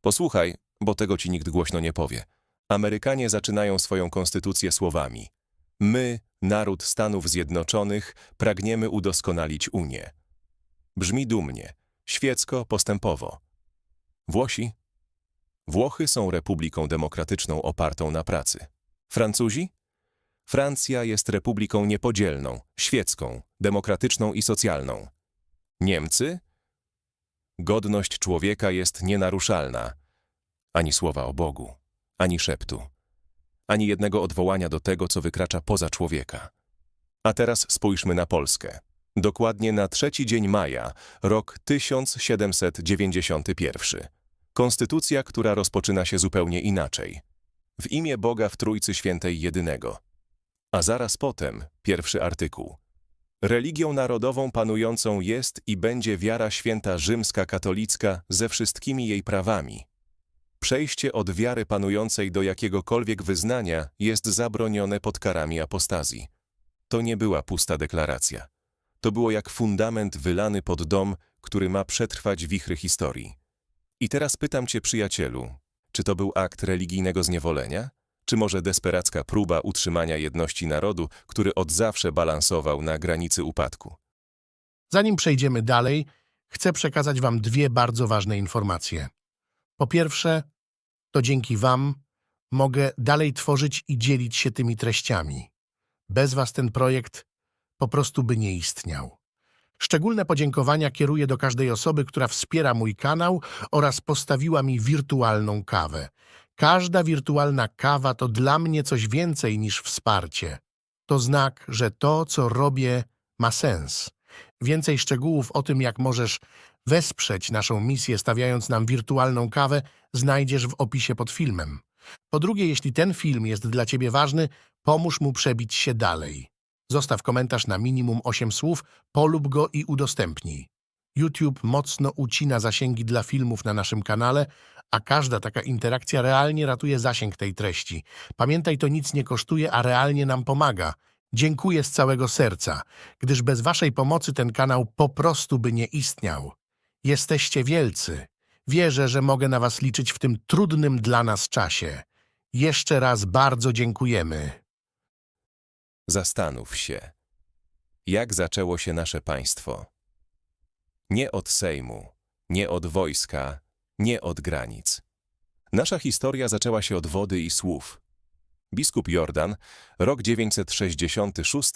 Posłuchaj, bo tego ci nikt głośno nie powie. Amerykanie zaczynają swoją konstytucję słowami. My, naród Stanów Zjednoczonych, pragniemy udoskonalić Unię. Brzmi dumnie, świecko, postępowo. Włosi? Włochy są republiką demokratyczną opartą na pracy. Francuzi? Francja jest republiką niepodzielną, świecką, demokratyczną i socjalną. Niemcy? Godność człowieka jest nienaruszalna. Ani słowa o Bogu, ani szeptu, ani jednego odwołania do tego, co wykracza poza człowieka. A teraz spójrzmy na Polskę. Dokładnie na trzeci dzień maja, rok 1791. Konstytucja, która rozpoczyna się zupełnie inaczej. W imię Boga w Trójcy Świętej Jedynego. A zaraz potem pierwszy artykuł. Religią narodową panującą jest i będzie wiara święta rzymska katolicka ze wszystkimi jej prawami. Przejście od wiary panującej do jakiegokolwiek wyznania jest zabronione pod karami apostazji. To nie była pusta deklaracja. To było jak fundament wylany pod dom, który ma przetrwać wichry historii. I teraz pytam cię, przyjacielu, czy to był akt religijnego zniewolenia? Czy może desperacka próba utrzymania jedności narodu, który od zawsze balansował na granicy upadku? Zanim przejdziemy dalej, chcę przekazać Wam dwie bardzo ważne informacje. Po pierwsze, to dzięki Wam mogę dalej tworzyć i dzielić się tymi treściami. Bez Was ten projekt po prostu by nie istniał. Szczególne podziękowania kieruję do każdej osoby, która wspiera mój kanał oraz postawiła mi wirtualną kawę. Każda wirtualna kawa to dla mnie coś więcej niż wsparcie. To znak, że to, co robię, ma sens. Więcej szczegółów o tym, jak możesz wesprzeć naszą misję stawiając nam wirtualną kawę, znajdziesz w opisie pod filmem. Po drugie, jeśli ten film jest dla Ciebie ważny, pomóż mu przebić się dalej. Zostaw komentarz na minimum 8 słów, polub go i udostępnij. YouTube mocno ucina zasięgi dla filmów na naszym kanale, a każda taka interakcja realnie ratuje zasięg tej treści. Pamiętaj, to nic nie kosztuje, a realnie nam pomaga. Dziękuję z całego serca, gdyż bez Waszej pomocy ten kanał po prostu by nie istniał. Jesteście wielcy. Wierzę, że mogę na Was liczyć w tym trudnym dla nas czasie. Jeszcze raz bardzo dziękujemy. Zastanów się, jak zaczęło się nasze państwo. Nie od Sejmu, nie od wojska, nie od granic. Nasza historia zaczęła się od wody i słów. Biskup Jordan, rok 966,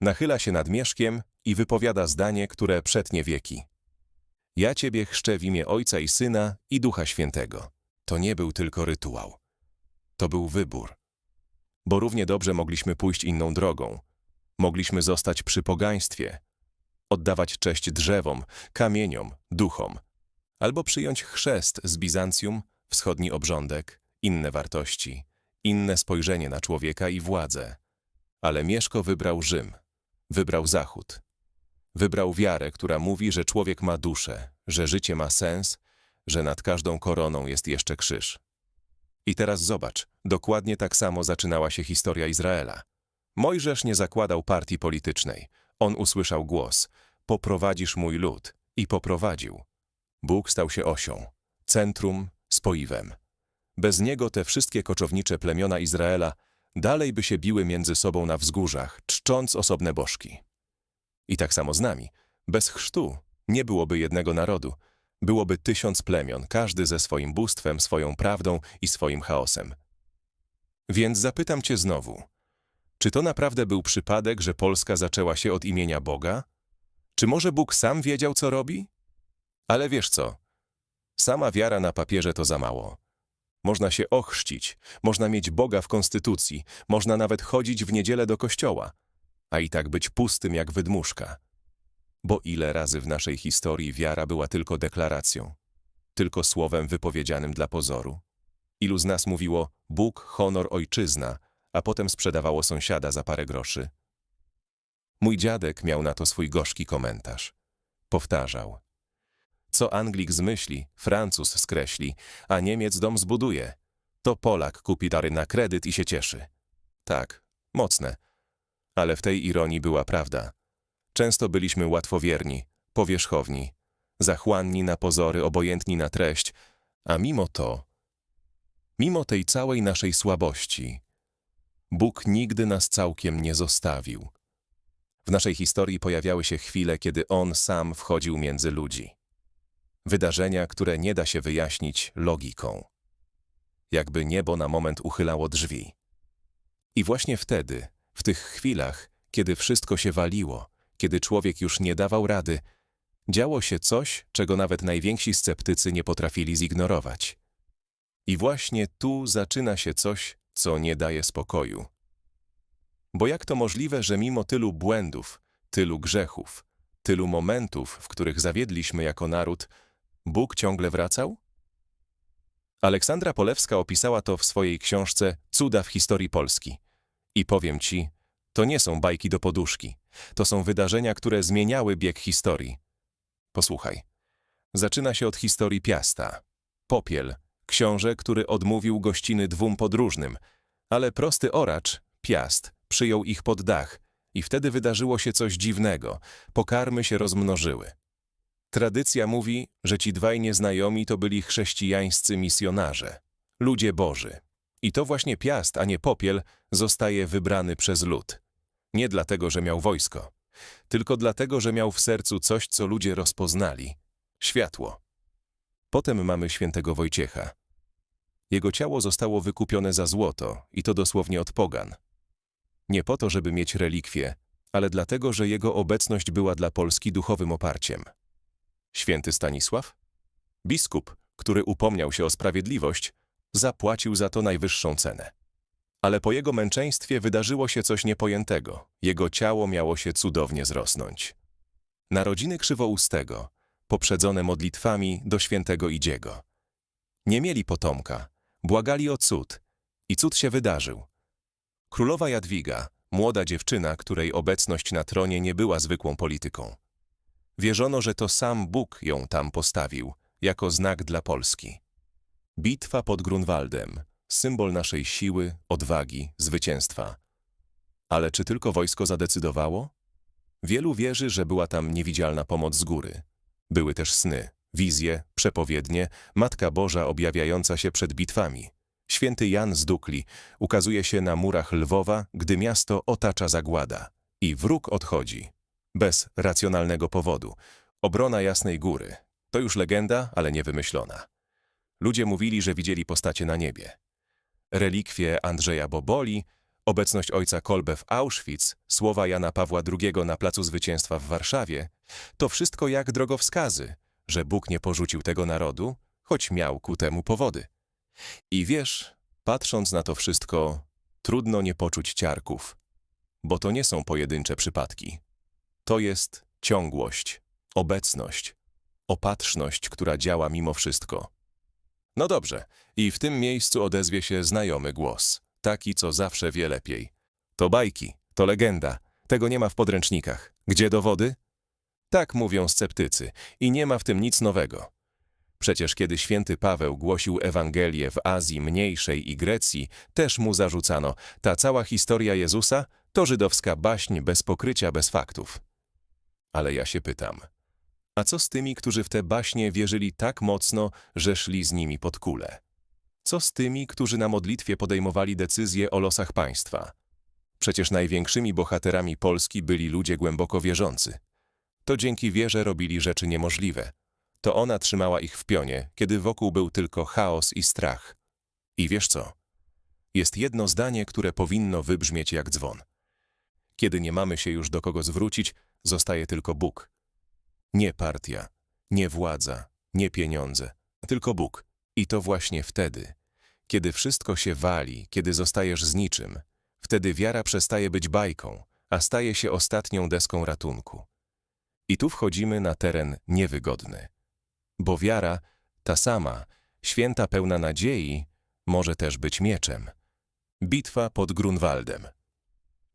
nachyla się nad Mieszkiem i wypowiada zdanie, które przetnie wieki. Ja Ciebie chrzczę w imię Ojca i Syna i Ducha Świętego. To nie był tylko rytuał. To był wybór. Bo równie dobrze mogliśmy pójść inną drogą. Mogliśmy zostać przy pogaństwie, oddawać cześć drzewom, kamieniom, duchom, albo przyjąć chrzest z Bizancjum, wschodni obrządek, inne wartości, inne spojrzenie na człowieka i władzę. Ale Mieszko wybrał Rzym, wybrał Zachód. Wybrał wiarę, która mówi, że człowiek ma duszę, że życie ma sens, że nad każdą koroną jest jeszcze krzyż. I teraz zobacz, dokładnie tak samo zaczynała się historia Izraela. Mojżesz nie zakładał partii politycznej. On usłyszał głos: Poprowadzisz mój lud. I poprowadził. Bóg stał się osią, centrum, spoiwem. Bez niego te wszystkie koczownicze plemiona Izraela dalej by się biły między sobą na wzgórzach, czcząc osobne bożki. I tak samo z nami. Bez chrztu nie byłoby jednego narodu. Byłoby tysiąc plemion, każdy ze swoim bóstwem, swoją prawdą i swoim chaosem. Więc zapytam cię znowu. Czy to naprawdę był przypadek, że Polska zaczęła się od imienia Boga? Czy może Bóg sam wiedział, co robi? Ale wiesz co? Sama wiara na papierze to za mało. Można się ochrzcić, można mieć Boga w konstytucji, można nawet chodzić w niedzielę do kościoła, a i tak być pustym jak wydmuszka. Bo ile razy w naszej historii wiara była tylko deklaracją, tylko słowem wypowiedzianym dla pozoru? Ilu z nas mówiło Bóg, honor, ojczyzna, a potem sprzedawało sąsiada za parę groszy? Mój dziadek miał na to swój gorzki komentarz. Powtarzał. Co Anglik zmyśli, Francuz skreśli, a Niemiec dom zbuduje. To Polak kupi dary na kredyt i się cieszy. Tak, mocne. Ale w tej ironii była prawda. Często byliśmy łatwowierni, powierzchowni, zachłanni na pozory, obojętni na treść, A mimo to, mimo tej całej naszej słabości, Bóg nigdy nas całkiem nie zostawił. W naszej historii pojawiały się chwile, kiedy On sam wchodził między ludzi. Wydarzenia, które nie da się wyjaśnić logiką. Jakby niebo na moment uchylało drzwi. I właśnie wtedy, w tych chwilach, kiedy wszystko się waliło, kiedy człowiek już nie dawał rady, działo się coś, czego nawet najwięksi sceptycy nie potrafili zignorować. I właśnie tu zaczyna się coś, co nie daje spokoju. Bo jak to możliwe, że mimo tylu błędów, tylu grzechów, tylu momentów, w których zawiedliśmy jako naród, Bóg ciągle wracał? Aleksandra Polewska opisała to w swojej książce Cuda w historii Polski. I powiem ci, to nie są bajki do poduszki. To są wydarzenia, które zmieniały bieg historii. Posłuchaj. Zaczyna się od historii Piasta. Popiel, książę, który odmówił gościny dwóm podróżnym, ale prosty oracz, Piast, przyjął ich pod dach i wtedy wydarzyło się coś dziwnego. Pokarmy się rozmnożyły. Tradycja mówi, że ci dwaj nieznajomi to byli chrześcijańscy misjonarze, ludzie Boży. I to właśnie Piast, a nie Popiel, zostaje wybrany przez lud. Nie dlatego, że miał wojsko, tylko dlatego, że miał w sercu coś, co ludzie rozpoznali światło. Potem mamy świętego Wojciecha. Jego ciało zostało wykupione za złoto, i to dosłownie od pogan. Nie po to, żeby mieć relikwie, ale dlatego, że jego obecność była dla Polski duchowym oparciem. Święty Stanisław? Biskup, który upomniał się o sprawiedliwość, zapłacił za to najwyższą cenę. Ale po jego męczeństwie wydarzyło się coś niepojętego. Jego ciało miało się cudownie zrosnąć. Narodziny krzywoustego, poprzedzone modlitwami do świętego Idziego. Nie mieli potomka, błagali o cud i cud się wydarzył. Królowa Jadwiga, młoda dziewczyna, której obecność na tronie nie była zwykłą polityką. Wierzono, że to sam Bóg ją tam postawił, jako znak dla Polski. Bitwa pod Grunwaldem, symbol naszej siły, odwagi, zwycięstwa. Ale czy tylko wojsko zadecydowało? Wielu wierzy, że była tam niewidzialna pomoc z góry. Były też sny, wizje, przepowiednie, Matka Boża objawiająca się przed bitwami. Święty Jan z Dukli ukazuje się na murach Lwowa, gdy miasto otacza zagłada i wróg odchodzi. Bez racjonalnego powodu. Obrona Jasnej Góry. To już legenda, ale nie wymyślona. Ludzie mówili, że widzieli postacie na niebie. Relikwie Andrzeja Boboli, obecność ojca Kolbe w Auschwitz, słowa Jana Pawła II na Placu Zwycięstwa w Warszawie, to wszystko jak drogowskazy, że Bóg nie porzucił tego narodu, choć miał ku temu powody. I wiesz, patrząc na to wszystko, trudno nie poczuć ciarków, bo to nie są pojedyncze przypadki. To jest ciągłość, obecność, opatrzność, która działa mimo wszystko. No dobrze, i w tym miejscu odezwie się znajomy głos, taki, co zawsze wie lepiej. To bajki, to legenda, tego nie ma w podręcznikach. Gdzie dowody? Tak mówią sceptycy i nie ma w tym nic nowego. Przecież kiedy święty Paweł głosił Ewangelię w Azji Mniejszej i Grecji, też mu zarzucano, ta cała historia Jezusa to żydowska baśń bez pokrycia, bez faktów. Ale ja się pytam, a co z tymi, którzy w te baśnie wierzyli tak mocno, że szli z nimi pod kulę? Co z tymi, którzy na modlitwie podejmowali decyzje o losach państwa? Przecież największymi bohaterami Polski byli ludzie głęboko wierzący. To dzięki wierze robili rzeczy niemożliwe. To ona trzymała ich w pionie, kiedy wokół był tylko chaos i strach. I wiesz co? Jest jedno zdanie, które powinno wybrzmieć jak dzwon. Kiedy nie mamy się już do kogo zwrócić, zostaje tylko Bóg. Nie partia, nie władza, nie pieniądze, tylko Bóg. I to właśnie wtedy, kiedy wszystko się wali, kiedy zostajesz z niczym, wtedy wiara przestaje być bajką, a staje się ostatnią deską ratunku. I tu wchodzimy na teren niewygodny. Bo wiara, ta sama, święta pełna nadziei, może też być mieczem. Bitwa pod Grunwaldem.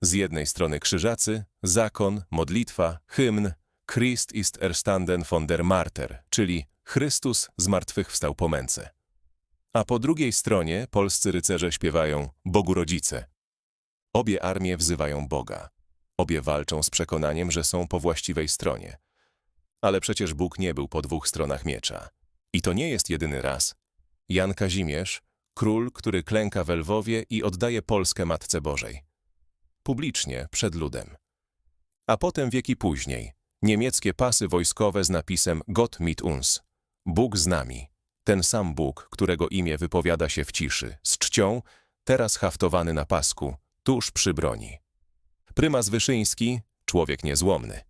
Z jednej strony krzyżacy, zakon, modlitwa, hymn, Christ ist erstanden von der Marter, czyli Chrystus zmartwychwstał po męce. A po drugiej stronie polscy rycerze śpiewają Bogu Rodzice. Obie armie wzywają Boga. Obie walczą z przekonaniem, że są po właściwej stronie. Ale przecież Bóg nie był po dwóch stronach miecza. I to nie jest jedyny raz. Jan Kazimierz, król, który klęka w Lwowie i oddaje Polskę Matce Bożej. Publicznie, przed ludem. A potem wieki później, niemieckie pasy wojskowe z napisem Gott mit uns, Bóg z nami. Ten sam Bóg, którego imię wypowiada się w ciszy, z czcią, teraz haftowany na pasku, tuż przy broni. Prymas Wyszyński, człowiek niezłomny.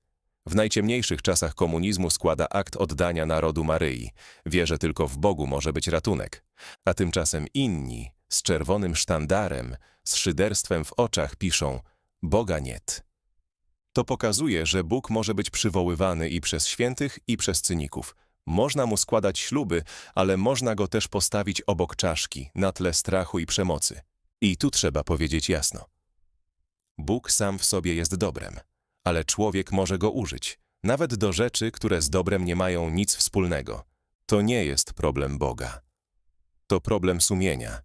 W najciemniejszych czasach komunizmu składa akt oddania narodu Maryi. Wie, że tylko w Bogu może być ratunek. A tymczasem inni, z czerwonym sztandarem, z szyderstwem w oczach piszą Boga niet. To pokazuje, że Bóg może być przywoływany i przez świętych, i przez cyników. Można mu składać śluby, ale można go też postawić obok czaszki, na tle strachu i przemocy. I tu trzeba powiedzieć jasno. Bóg sam w sobie jest dobrem, ale człowiek może go użyć, nawet do rzeczy, które z dobrem nie mają nic wspólnego. To nie jest problem Boga. To problem sumienia.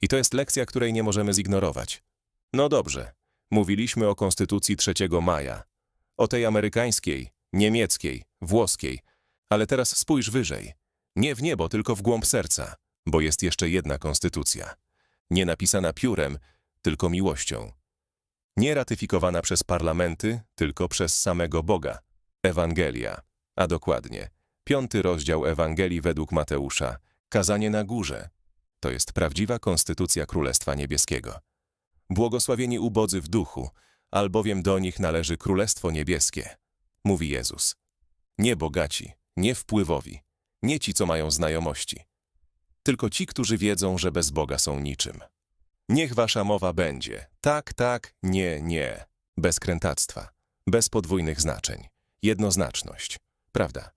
I to jest lekcja, której nie możemy zignorować. No dobrze, mówiliśmy o Konstytucji 3 maja, o tej amerykańskiej, niemieckiej, włoskiej, ale teraz spójrz wyżej. Nie w niebo, tylko w głąb serca, bo jest jeszcze jedna konstytucja. Nie napisana piórem, tylko miłością. Nie ratyfikowana przez parlamenty, tylko przez samego Boga. Ewangelia, a dokładnie piąty rozdział Ewangelii według Mateusza, kazanie na górze. To jest prawdziwa konstytucja Królestwa Niebieskiego. Błogosławieni ubodzy w duchu, albowiem do nich należy Królestwo Niebieskie, mówi Jezus. Nie bogaci, nie wpływowi, nie ci, co mają znajomości, tylko ci, którzy wiedzą, że bez Boga są niczym. Niech wasza mowa będzie tak, tak, nie, nie, bez krętactwa, bez podwójnych znaczeń, jednoznaczność, prawda?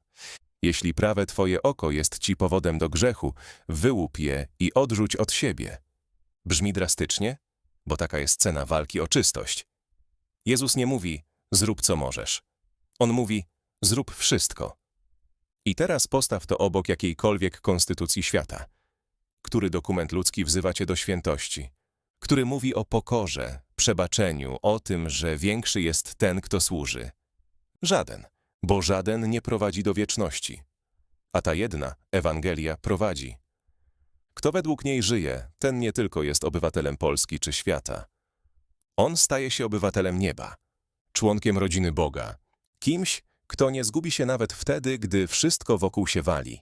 Jeśli prawe twoje oko jest ci powodem do grzechu, wyłup je i odrzuć od siebie. Brzmi drastycznie, bo taka jest cena walki o czystość. Jezus nie mówi, zrób co możesz. On mówi, zrób wszystko. I teraz postaw to obok jakiejkolwiek konstytucji świata. Który dokument ludzki wzywa cię do świętości? Który mówi o pokorze, przebaczeniu, o tym, że większy jest ten, kto służy? Żaden, bo żaden nie prowadzi do wieczności. A ta jedna, Ewangelia, prowadzi. Kto według niej żyje, ten nie tylko jest obywatelem Polski czy świata. On staje się obywatelem nieba, członkiem rodziny Boga, kimś, kto nie zgubi się nawet wtedy, gdy wszystko wokół się wali.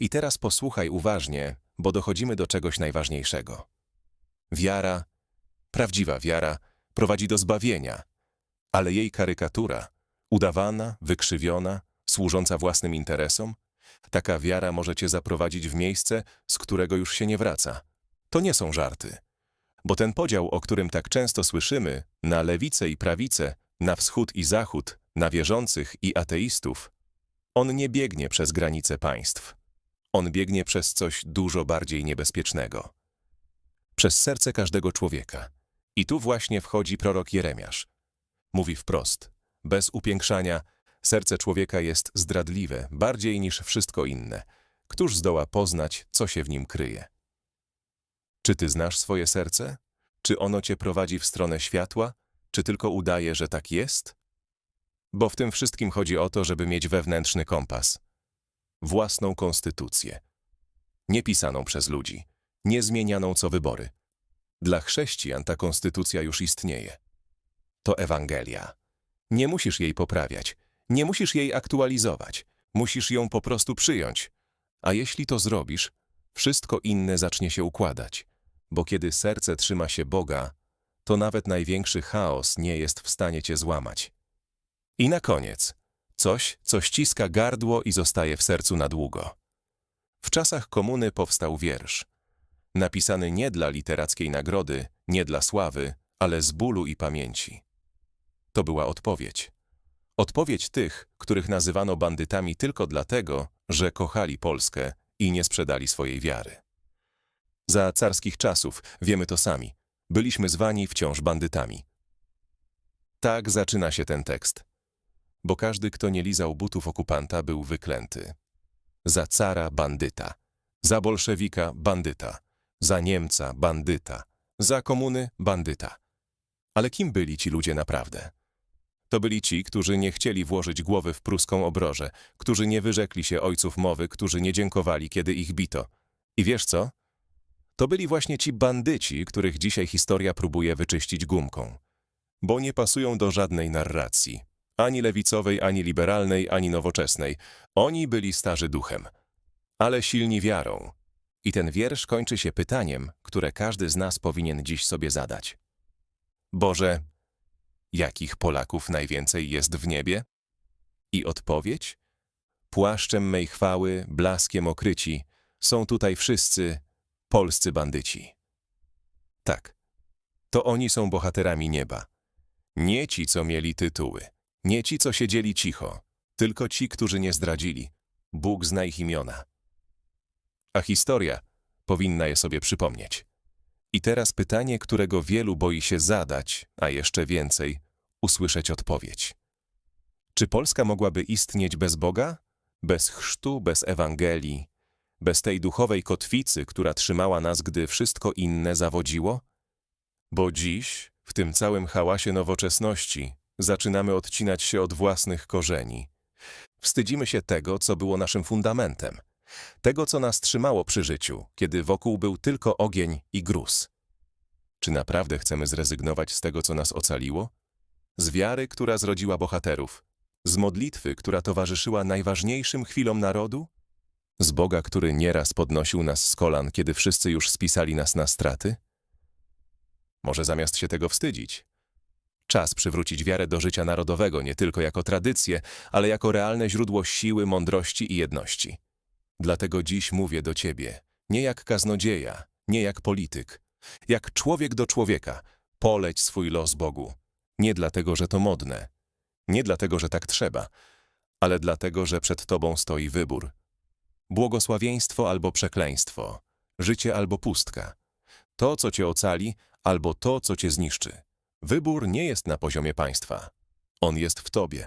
I teraz posłuchaj uważnie, bo dochodzimy do czegoś najważniejszego. Wiara, prawdziwa wiara, prowadzi do zbawienia, ale jej karykatura, udawana, wykrzywiona, służąca własnym interesom, taka wiara może cię zaprowadzić w miejsce, z którego już się nie wraca. To nie są żarty. Bo ten podział, o którym tak często słyszymy, na lewicę i prawicę, na wschód i zachód, na wierzących i ateistów, on nie biegnie przez granice państw. On biegnie przez coś dużo bardziej niebezpiecznego. Przez serce każdego człowieka. I tu właśnie wchodzi prorok Jeremiasz. Mówi wprost, bez upiększania, serce człowieka jest zdradliwe, bardziej niż wszystko inne. Któż zdoła poznać, co się w nim kryje? Czy ty znasz swoje serce? Czy ono cię prowadzi w stronę światła? Czy tylko udaje, że tak jest? Bo w tym wszystkim chodzi o to, żeby mieć wewnętrzny kompas. Własną konstytucję. Nie pisaną przez ludzi, nie zmienianą co wybory. Dla chrześcijan ta konstytucja już istnieje. To Ewangelia. Nie musisz jej poprawiać, nie musisz jej aktualizować, musisz ją po prostu przyjąć. A jeśli to zrobisz, wszystko inne zacznie się układać, bo kiedy serce trzyma się Boga, to nawet największy chaos nie jest w stanie cię złamać. I na koniec, coś, co ściska gardło i zostaje w sercu na długo. W czasach komuny powstał wiersz, napisany nie dla literackiej nagrody, nie dla sławy, ale z bólu i pamięci. To była odpowiedź. Odpowiedź tych, których nazywano bandytami tylko dlatego, że kochali Polskę i nie sprzedali swojej wiary. Za carskich czasów, wiemy to sami, byliśmy zwani wciąż bandytami. Tak zaczyna się ten tekst. Bo każdy, kto nie lizał butów okupanta, był wyklęty. Za cara bandyta, za bolszewika bandyta, za Niemca bandyta, za komuny bandyta. Ale kim byli ci ludzie naprawdę? To byli ci, którzy nie chcieli włożyć głowy w pruską obrożę, którzy nie wyrzekli się ojców mowy, którzy nie dziękowali, kiedy ich bito. I wiesz co? To byli właśnie ci bandyci, których dzisiaj historia próbuje wyczyścić gumką. Bo nie pasują do żadnej narracji. Ani lewicowej, ani liberalnej, ani nowoczesnej. Oni byli starzy duchem. Ale silni wiarą. I ten wiersz kończy się pytaniem, które każdy z nas powinien dziś sobie zadać. Boże, jakich Polaków najwięcej jest w niebie? I odpowiedź? Płaszczem mej chwały, blaskiem okryci, są tutaj wszyscy polscy bandyci. Tak, to oni są bohaterami nieba. Nie ci, co mieli tytuły, nie ci, co siedzieli cicho, tylko ci, którzy nie zdradzili. Bóg zna ich imiona. A historia powinna je sobie przypomnieć. I teraz pytanie, którego wielu boi się zadać, a jeszcze więcej, usłyszeć odpowiedź. Czy Polska mogłaby istnieć bez Boga? Bez chrztu, bez Ewangelii, bez tej duchowej kotwicy, która trzymała nas, gdy wszystko inne zawodziło? Bo dziś, w tym całym hałasie nowoczesności, zaczynamy odcinać się od własnych korzeni. Wstydzimy się tego, co było naszym fundamentem, tego, co nas trzymało przy życiu, kiedy wokół był tylko ogień i gruz. Czy naprawdę chcemy zrezygnować z tego, co nas ocaliło? Z wiary, która zrodziła bohaterów, z modlitwy, która towarzyszyła najważniejszym chwilom narodu? Z Boga, który nieraz podnosił nas z kolan, kiedy wszyscy już spisali nas na straty? Może zamiast się tego wstydzić? Czas przywrócić wiarę do życia narodowego nie tylko jako tradycję, ale jako realne źródło siły, mądrości i jedności. Dlatego dziś mówię do Ciebie, nie jak kaznodzieja, nie jak polityk, jak człowiek do człowieka, poleć swój los Bogu. Nie dlatego, że to modne, nie dlatego, że tak trzeba, ale dlatego, że przed Tobą stoi wybór. Błogosławieństwo albo przekleństwo, życie albo pustka. To, co Cię ocali, albo to, co Cię zniszczy. Wybór nie jest na poziomie państwa. On jest w Tobie.